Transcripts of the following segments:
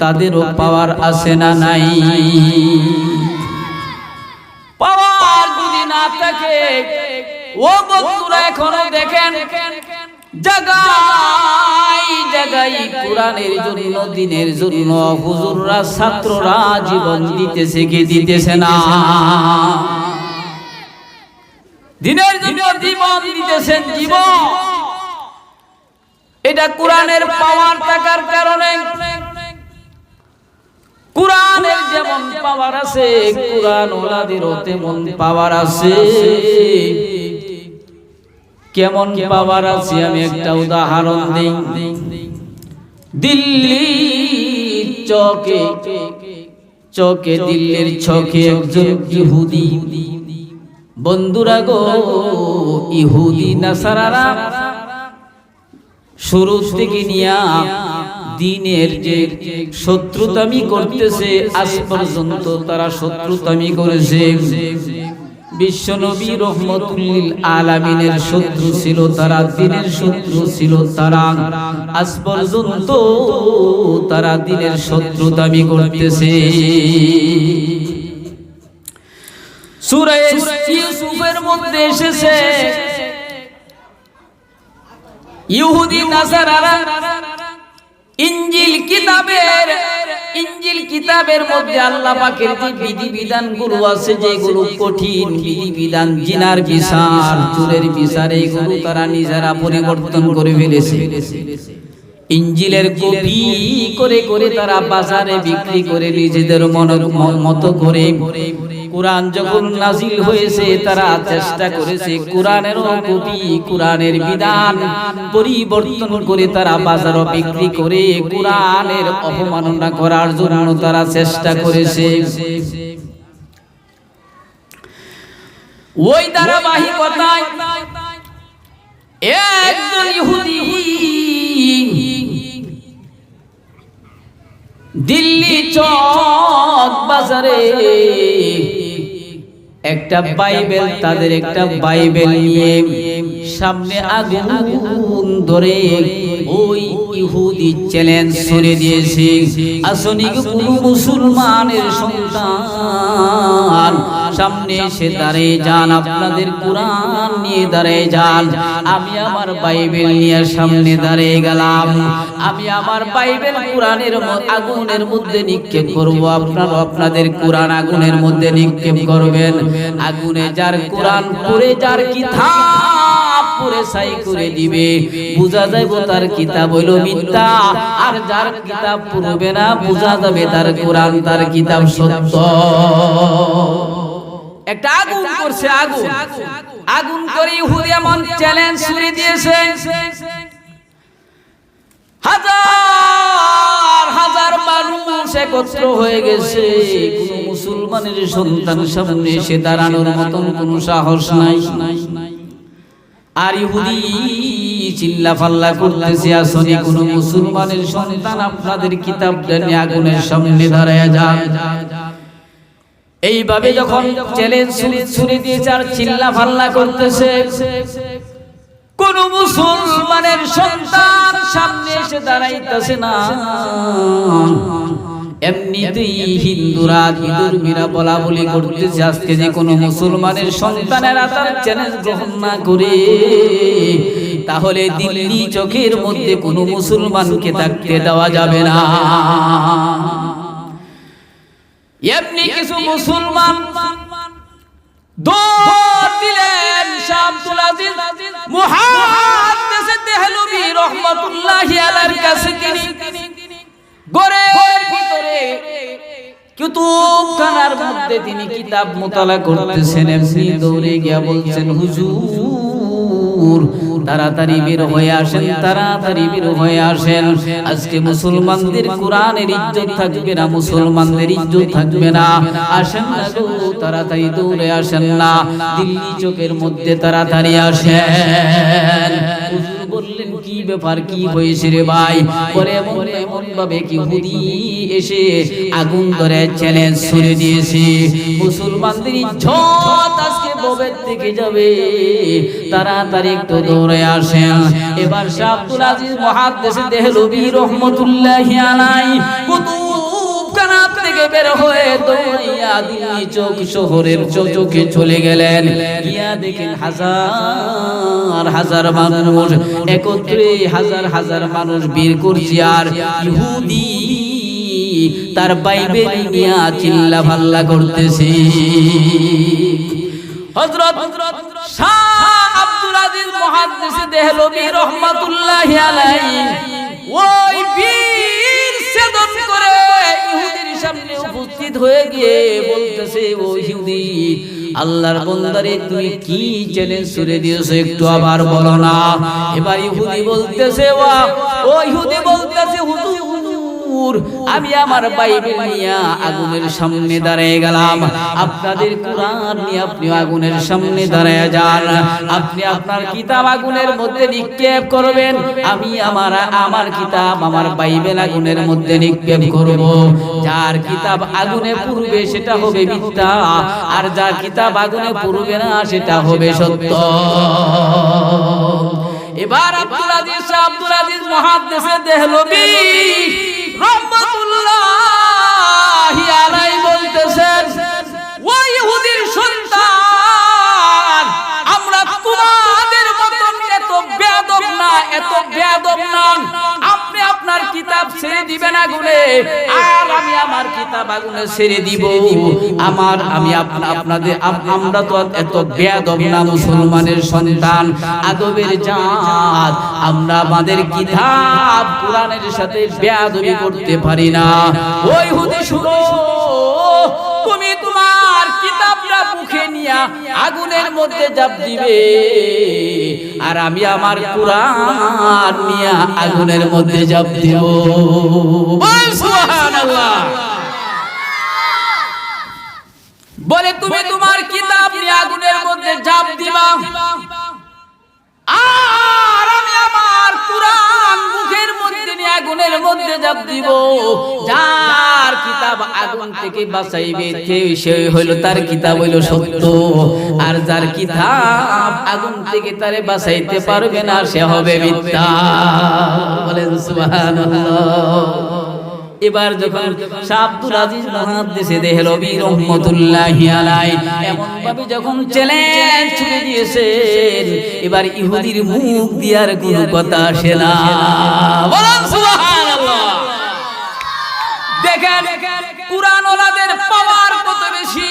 তাদেরও পাওয়ার আছে না নাই? পাওয়ার যদি না থাকে, ও বন্ধুরা, এখনও দেখেন, জাগাই জাগাই কোরআনের জন্য, দিনের জন্য হুজুররা, ছাত্ররা জীবন দিতেছে দিতেছে না? দিনের জন্য জীবন দিতেছেন জীবন। এটা কোরআনের পাওয়ার থাকার কারণে কোরআনের যেমন পাওয়ার আছে কোরআন ওলাদেরও তেমন পাওয়ার আছে। কেমন পাওয়ার আছে আমি একটা উদাহরণ দিই। দিল্লি চকে চকে দিল্লির ছকে একজন ইহুদি। বন্ধুরা গো ইহুদি নাসারারা শুরু থেকে নিয়া দিনের যে শত্রুতামি করতেছে, আজ পর্যন্ত তারা শত্রুতামি করেছে। বিশ্বনবী রহমতুল্লিল আলামিনের শত্রু ছিল তারা, দিনের শত্রু ছিল তারা। আজ পর্যন্ত তারা দিনের শত্রু শত্রুতামি করতেছে। ইউসুফের মধ্যে এসেছে, ইহুদি, নাসারারা ইঞ্জিল কিতাবের ইঞ্জিল কিতাবের মধ্যে আল্লাহ পাকের যে বিধি বিধানগুলো আছে, যেগুলো কঠিন বিধি বিধান জিনার বিচার চুরের বিচার এইগুলো তারা নিজেরা পরিবর্তন করে ফেলেছে। ইঞ্জিলের কপি করে করে তারা বাজারে বিক্রি করে নিজেদের মতো করে। কোরআন যখন নাজিল হয়েছে, তারা চেষ্টা করেছে কোরআনেরও কপি, কোরআনের বিধান পরিবর্তন করে তারা বাজারও বিক্রি করে কোরআনের অপমাননা করার জন্য তারা চেষ্টা করেছে। ওই ধারাবাহিকতায় একজন ইহুদি দিল্লি চক বাজারে। একটা বাইবেল তাদের একটা বাইবেল নিয়ে সামনে আগুন ধরে ওই ইহুদি চ্যালেঞ্জ ছড়ে দিয়েছে। আসনি কোনো মুসলমানের সন্তান? সামনে এসে দাঁড়িয়ে যান, আপনাদের কোরআন নিয়ে দাঁড়িয়ে যান। আমি আমার বাইবেল নিয়ে সামনে দাঁড়িয়ে গেলাম। আমি আমার বাইবেল কোরআনের আগুনের মধ্যে নিক্ষেপ করব। আপনারা আপনাদের কোরআন আগুনের মধ্যে নিক্ষেপ করবেন। আগুনে যার কোরআন পড়ে, যার কিতাব পড়ে সাই করে দিবে। বোঝা যাইব তার কিতাব হইল মিথ্যা। আর যার কিতাব পড়বে না, বোঝা যাবে তার কোরআন, তার কিতাব সত্য। একটা আগুন করছে, আগুন। আগুন করে ইহুদি এমন চ্যালেঞ্জ ছুড়ে দিয়েছে। হাজার হাজার মানুষ একত্র হয়ে গেছে। কোন মুসলমানের সন্তান সামনে এসে দাঁড়ানোর মতন কোন সাহস নাই। আর চিল্লা ফাল্লা করতেছে আসনি কোন মুসলমানের সন্তান আপনাদের কিতাব নিয়ে আগুনের সামনে দাঁড়ায় যান। এইভাবে যখন চ্যালেঞ্জ ছুড়ে দিয়েছে আর চিল্লা ফাল্লা করতেছে, কোন মুসলমানের সন্তান সামনে এসে দাঁড়াইতেছে না। এমনিতেই হিন্দুরা হিন্দুর্মীরা বলা বলি করতেছে আজকে যে কোনো মুসলমানের সন্তানেরা তার চ্যালেঞ্জ গ্রহণ না করে তাহলে দিল্লি চোখের মধ্যে কোনো মুসলমানকে থাকতে দেওয়া যাবে না। এমনি কিছু মুসলমান দৌড় দিলেন আব্দুল আজিজ। মুহাদ্দিস দেহলভী রহমাতুল্লাহি আলাইহির কাছে তিনি গড়ের ভিতরে। কুতুবখানার মধ্যে তিনি কিতাব মোতালা করতেছেন এমনি দৌড়ে গিয়া বলছেন হুজুর তাড়াতাড়ি বের হয়ে আসেন তাড়াতাড়ি বের হয়ে আসেন। আজকে মুসলমানদের কোরআনের ইজ্জত থাকবে না মুসলমানদের ইজ্জত থাকবে না। আসেন না গো তাড়াতাড়ি দৌড়ে আসেন না। দিল্লি চোখের মধ্যে তাড়াতাড়ি আসেন। কি ব্যাপার, কি হয়েছে রে ভাই? পরে এমন এমন ভাবে কি হুদি এসে আগুন ধরে চ্যালেঞ্জ ছুড়ে দিয়েছে। মুসলমানদের ইজ্জত আজকে ববের থেকে যাবে। একটু দৌড়ে আসেন। এবার শাহ আব্দুল আজিজ রহমতুল্লাহ আলাই কুতুব বের হয়ে দৌড়াইয়া শহরের চলে গেলেন। দেখেন হাজার হাজার মানুষ, একত্রে হাজার হাজার মানুষ বীর আর ইহুদি তার বাইবেল নিয়া চিল্লা ভাল্লা করতেছে। হযরত শাহ আব্দুল আজিজ মুহাদ্দিস দেহলভী রাহমাতুল্লাহি আলাইহি হয়ে গিয়ে বলতেছে ও হিন্দি আল্লাহর বন্দারে তুমি কি চ্যালেঞ্জ ছুড়ে দিয়েছ একটু আবার বলো না? এবার ইহুদি বলতেছে ও ইহুদি বলতেছে হুজুর আমি আমার বাইবেল আগুনের সামনে দাঁড়িয়ে গেলাম। আপনাদের কোরআন নিয়ে আপনি আগুনের সামনে যান। আপনি আপনার কিতাব আগুনের মধ্যে নিক্ষেপ করবেন। আমি আমার আমার কিতাব আমার বাইবেল আগুনের মধ্যে নিক্ষেপ করব। যার কিতাব আগুনে সেটা হবে মিথ্যা। আর যার কিতাব আগুনে না সেটা হবে সত্য। এবার আব্দুল আজিজ আব্দুল আজিজ মুহাদ্দিসে দেহলভী আলাইহি বলতেছেন ওই ইহুদির সন্তান, আমরা তোমাদের মতন এত বেয়াদব না, এত বেয়াদব না। আপনি আপনার কিতাব ছেড়ে দিবেন আগুনে। আর আমার কিতাব আগুনে ছেড়ে দিব। আমার আমি আপনাদের আমরা তো এত বেয়াদব না মুসলমানের সন্তান, আদবের জাত। আমরা আমাদের কিতাব কোরআনের সাথে বেয়াদবি করতে পারি না। ওই হুদি শুনো, তুমি তোমার কিতাবটা মুখে নিয়া আগুনের মধ্যে জাপ দিবে। আর আমি আমার কোরআন নিয়া আগুনের মধ্যে জাপ দিব। সুবহানাল্লাহ। বলে তুমি তোমার কিতাব নিয়ে আগুনের মধ্যে জাপ দিবা। আর আমি আমার কোরআন মুখের মধ্যে নিয়ে আগুনের মধ্যে জাপ দিব। যার কিতাব আগুন থেকে বাঁচাইবে সে- হইল তার কিতাব হইল সত্য। আর যার কিতাব আগুন থেকে তারে বাঁচাইতে পারবে না সে হবে মিথ্যা। বলেন সুবহানাল্লাহ। এবার যখন আব্দুল আজিজ মুহাদ্দিসে দেহলভী রহমাতুল্লাহি আলাই এমন ভাবে যখন চ্যালেঞ্জ ছুড়ে দিয়েছেন এবার ইহুদির মুখ দিয়ার কোনো কথা আসে না। বলেন সুবহানাল্লাহ। দেখেন কুরআন ওলাদের পাওয়ার কত বেশি?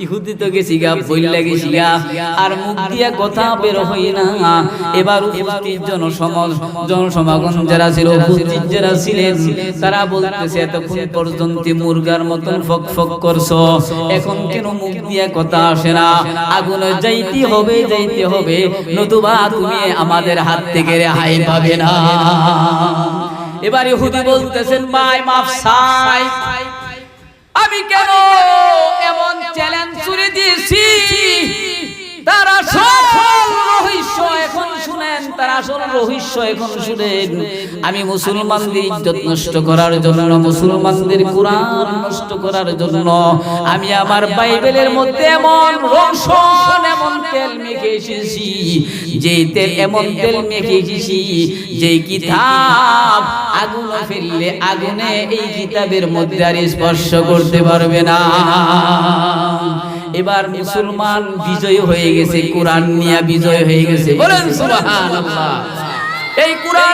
ইহুদি তো গেছি গা বইলা গেছি গা। আর মুখ দিয়া কথা বের হই না। এবার উপস্থিত জনসমাজ জনসমাগম যারা ছিল উপস্থিত যারা ছিলেন তারা বলতেছে এতক্ষণ পর্যন্ত মুরগার মতন ফক ফক করছ। এখন কেন মুখ দিয়া কথা আসে না? আগুনে যাইতে হবে যাইতে হবে। নতুবা তুমি আমাদের হাত থেকে রেহাই পাবে না। এবার ইহুদি বলতেছেন ভাই মাফ চাই। আমি কেন এমন চ্যালেঞ্জ ছুড়ে দিয়েছি? তার আসল রহস্য এখন শুনেন তার আসল রহস্য এখন শুনেন আমি মুসলমানদের ইজ্জত নষ্ট করার জন্য মুসলমানদের কোরআন নষ্ট করার জন্য আমি আমার বাইবেলের মধ্যে এমন এমন তেল মেখে এসেছি যে তেল এমন তেল মেখে এসেছি যে কিতাব আগুনে ফেললে আগুনে এই কিতাবের মধ্যে আর স্পর্শ করতে পারবে না। এবার মুসলমান বিজয় হয়ে গেছে কোরআন নিয়ে বিজয় হয়ে গেছে। বলেন সুবহানাল্লাহ। এই কোরআন